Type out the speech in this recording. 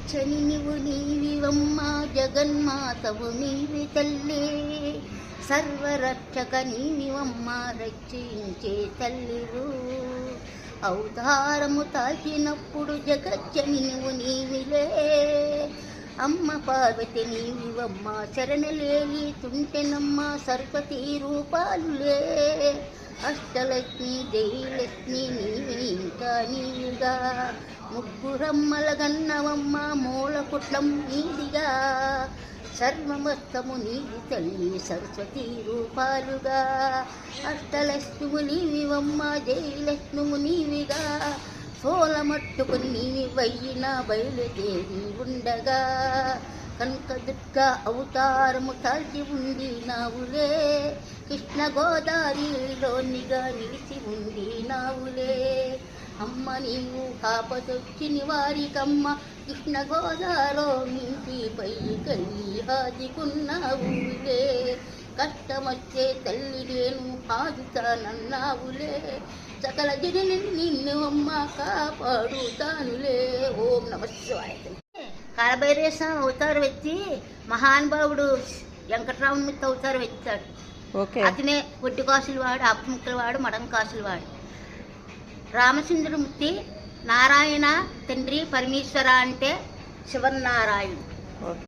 రక్షని నీవు నీవివమ్మ జగన్మాతవు నీవి తల్లి. సర్వరక్షక నీవివమ్మ రక్షించే తల్లివు. అవతారము తాకినప్పుడు జగజ్జని నువ్వు నీవిలే. అమ్మ పార్వతి నీవివమ్మ శరణలేలి తుంటెనమ్మ సర్పతి రూపాలులే. అష్టలక్ష్మి జయలక్ష్మి నీవి ఇంకా నీవిగా. ముగ్గురమ్మల గన్నవమ్మ మూల కుట్లం నీదిగా సర్వమస్తము నీవి తల్లి సరస్వతి రూపాలుగా. అష్టలక్ష్ముము నీవివమ్మ జయలక్ష్ముము నీవిగా. సోలమట్టుకు నీవి వయ్యిన బయలుదేరి ఉండగా. కనకదుర్గ అవతారము తాల్చి ఉంది నావులే. కృష్ణ గోదావరిలోనిగా నిలిచి ఉంది నావులే. అమ్మ నీవు కాపదొచ్చిన వారికమ్మ కృష్ణ గోదాలో నింపి పై కల్లి హాదికున్నావులే కష్టమొచ్చే తల్లి నేను ఆదుతానన్నావులే. సకల గిరిని నిన్ను అమ్మ కాపాడుతానులే. ఓం నమ శివాయ. కాలభైరేశం అవతారం ఎత్తి మహానుభావుడు వెంకటరామమూర్తి అవతారం ఓకే. అతనే ఒడ్డు కాసులు వాడు అప్పముక్కల వాడు మడం కాసులు వాడు రామచంద్రమూర్తి నారాయణ తండ్రి పరమేశ్వర అంటే శివనారాయణ.